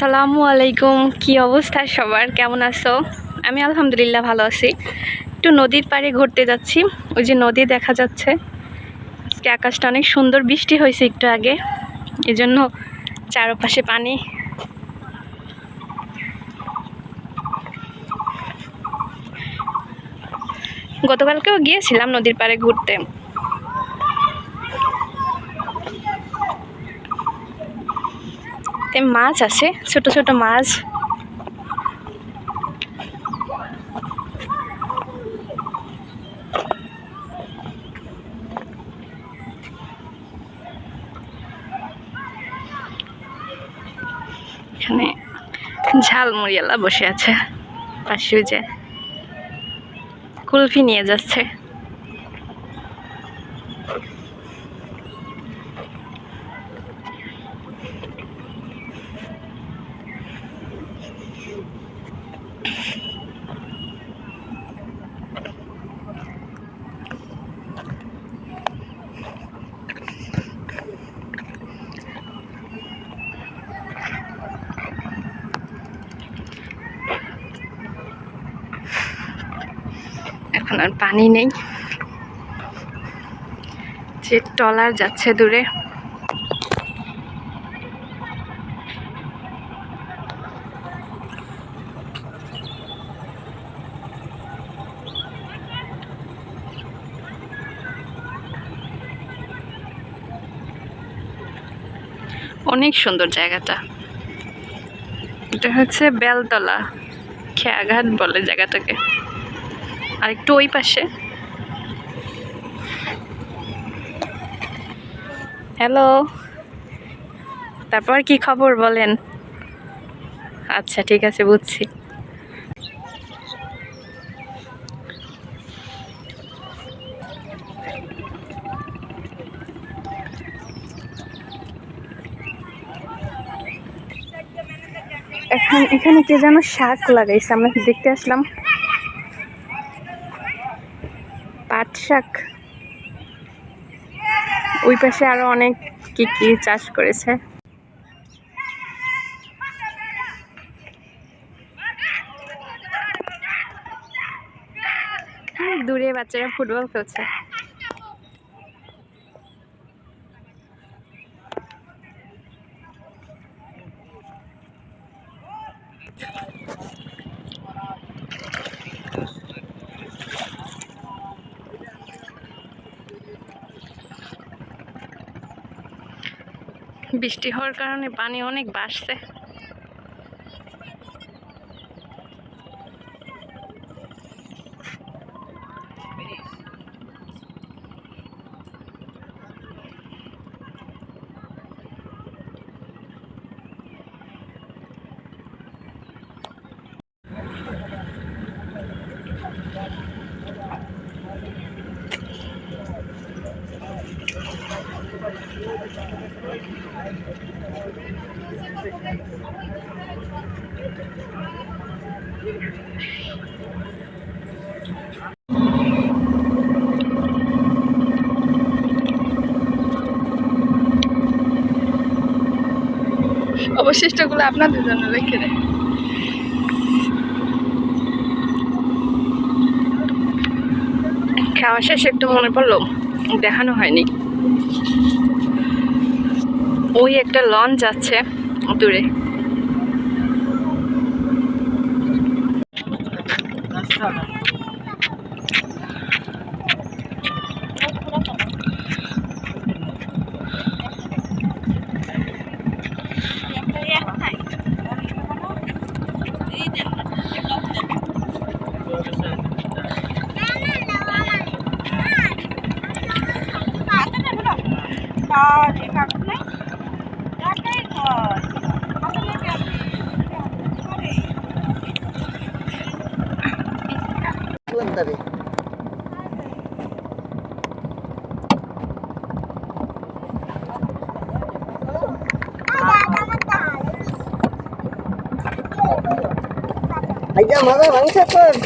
আসসালামু আলাইকুম। কি অবস্থা সবার? কেমন আছো? আমি আলহামদুলিল্লাহ ভালো আছি। একটু নদীর পাড়ে ঘুরতে যাচ্ছি। ওই যে নদী দেখা যাচ্ছে। আজকে আকাশটা অনেক সুন্দর, বৃষ্টি হয়েছে একটু আগে। এই জন্য চারপাশে পানি। গতকালকেও গিয়েছিলাম নদীর পাড়ে ঘুরতে। মাছ আছে, ছোট ছোট মাছ। এখানে ঝাল ঝালমুড়িয়ালা বসে আছে পাশে যে কুলফি নিয়ে যাচ্ছে। এখন আর পানি নেই। যে টলার যাচ্ছে দূরে। অনেক সুন্দর জায়গাটা। এটা হচ্ছে বেলতলা, খেয়াঘাট বলে জায়গাটাকে। আর একটু ওই পাশে। হ্যালো তারপর কি খবর বলেন? আচ্ছা ঠিক আছে, বুঝছি। এখন এখানে কে যেন শাক লাগাইছে, আমরা দেখতে আসলাম? পাট শাক। ওই পাশে আরও অনেক কি কি চাষ করেছে। দূরে বাচ্চারা ফুটবল খেলছে। বৃষ্টি হওয়ার কারণে পানি অনেক বাড়ছে। অবশিষ্টগুলো আপনাদের জন্য রেখে দেয়। খাওয়া শেষে একটু মনে পড়ল দেখানো হয়নি। ওই একটা লঞ্চ যাচ্ছে দূরে। મજા મગર વંશે પણ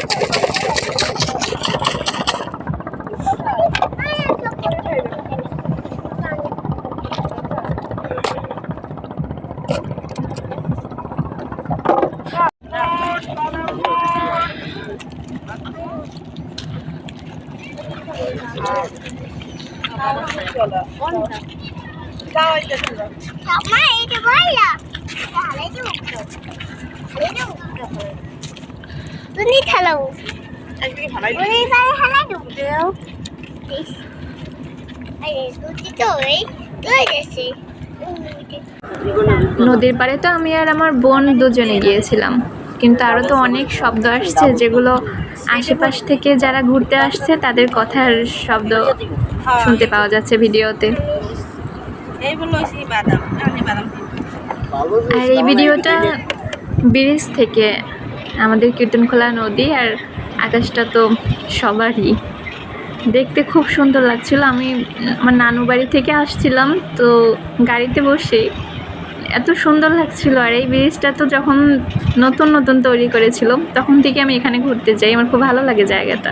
Mama, ini boleh. Dah, lagi cái Lagi buka. নদীর পাড়ে তো আমি আর আমার বোন দুজনে গিয়েছিলাম। কিন্তু আরও তো অনেক শব্দ আসছে যেগুলো আশেপাশ থেকে যারা ঘুরতে আসছে তাদের কথার শব্দ শুনতে পাওয়া যাচ্ছে ভিডিওতে। আর এই ভিডিওটা ব্রিজ থেকে আমাদের কীর্তনখোলা নদী আর আকাশটা তো সবারই। দেখতে খুব সুন্দর লাগছিল। আমি আমার নানু বাড়ি থেকে আসছিলাম, তো গাড়িতে বসে এত সুন্দর লাগছিল। আর এই ব্রিজটা তো যখন নতুন নতুন তৈরি করেছিল, তখন থেকে আমি এখানে ঘুরতে যাই। আমার খুব ভালো লাগে জায়গাটা।